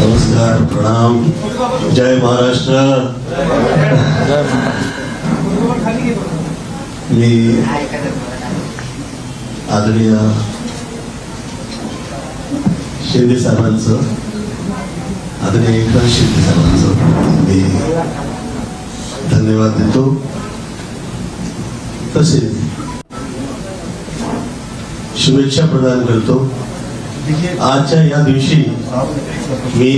नमस्कार प्रणाम. जय महाराष्ट्र. मी आदरणीय शिंदे साहेबांचं आदरणीय एकनाथ शिंदे साहेबांचं मी धन्यवाद देतो. तसेच शुभेच्छा प्रदान करतो. आजच्या या दिवशी मी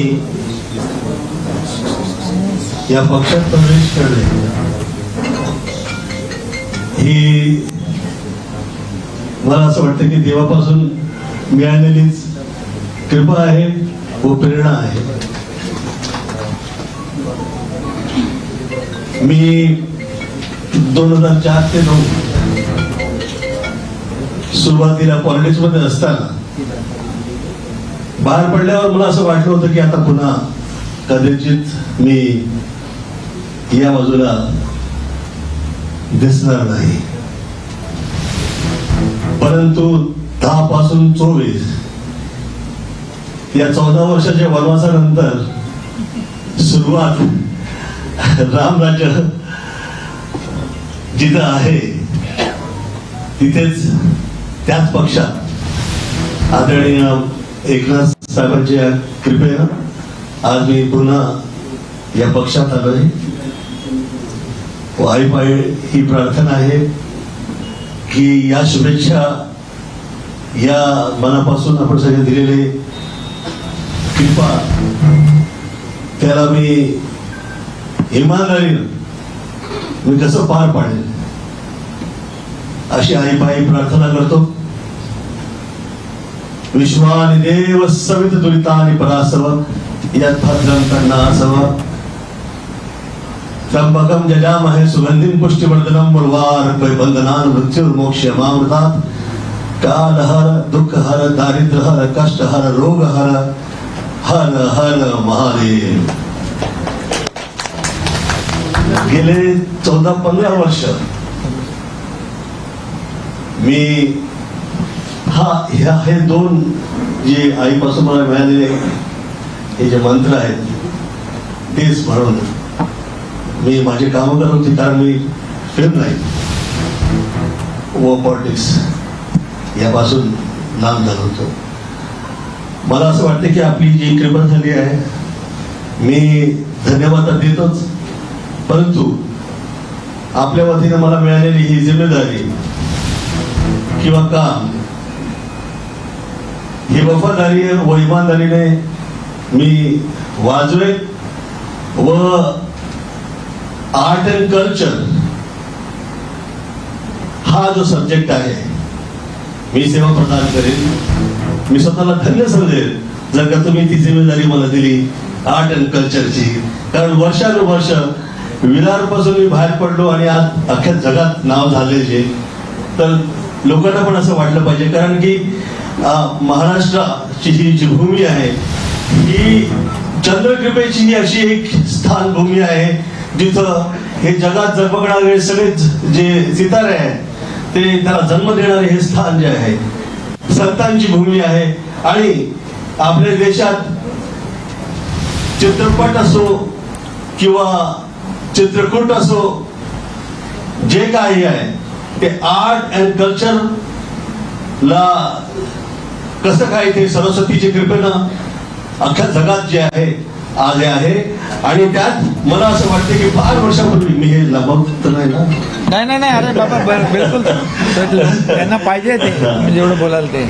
या पक्षात प्रवेश करणे ही मला असं वाटतं की देवापासून मिळालेलीच कृपा आहे व प्रेरणा आहे. मी दोन हजार चार ते नऊ सुरुवातीला पॉलिटिक्समध्ये असताना बाहेर पडल्यावर मला असं वाटलं होतं की आता पुन्हा कदाचित मी या बाजूला दिसणार नाही. परंतु दहा पासून चोवीस या चौदा वर्षाच्या वनवासानंतर सुरुवात रामराज्य जिथं आहे तिथेच त्याच पक्षात आदरणीय एकनाथ साहेबांच्या कृपेनं आज मी पुन्हा या पक्षात आलो आहे. आई पाय ही प्रार्थना आहे की या शुभेच्छा या मनापासून आपण सगळे दिलेले कृपा त्याला मी इमानदारीनं मी कसं पार पाडेल अशी आई पायी प्रार्थना करतो. विश्वानि देव सवित दुरितानि परासव यत् भद्रं कर्णासव त्र्यंबकं जजामहे सुगन्धिं पुष्टिवर्धनं उर्वारुकं वन्दनान् मृत्युर्मोक्ष्यमामृतात्। कालहर दुःखहर दारिद्र्यहर कष्टहर रोगहर हर हर महादेव। गेले चौदा पंधरा वर्ष मी हा ह्या हे दोन जे आईपासून मला मिळालेले हे जे मंत्र आहेत तेच म्हणून मी माझे कामं करत होते कारण मी फिल्म नाही. व पॉलिटिक्स यापासून नाम झालं होतो. मला असं वाटतं की आपली जी कृपा झाली आहे मी धन्यवाद देतोच परंतु आपल्या वतीने मला मिळालेली ही जिम्मेदारी किंवा काम ही वफादारी व इमानदारीने मी वाजवे व आर्ट अँड कल्चर हा जो सब्जेक्ट आहे मी सेवा प्रदान करेन. मी स्वतःला धन्य समजेल जर का तुम्ही ती जिम्मेदारी मला दिली आर्ट अँड कल्चरची कारण वर्षानुवर्ष विरारपासून मी बाहेर पडलो आणि आज अख्ख्या जगात नाव झाले जे तर लोकांना पण असं वाटलं पाहिजे. कारण की महाराष्ट्राची ही जी भूमी आहे ही चंद्रकृपेची ही अशी एक स्थान भूमी आहे जिथं हे जगात जगबगणारे सगळेच जे सितारे आहेत ते त्याला जन्म देणारे हे स्थान जे आहे संतांची भूमी आहे. आणि आपल्या देशात चित्रपट असो किंवा चित्रकूट असो जे काही आहे ते आर्ट अँड कल्चर ला कसं काय ते सरस्वतीच्या कृपेनं अख्ख्या जगात जे आहे आले आहे. आणि त्यात मला असं वाटतं की फार वर्षापूर्वी मी हे लबवत तर नाही ना. नाही नाही नाही अरे बाबा बिलकुल. त्यांना पाहिजे ते जेवढं बोलाल ते.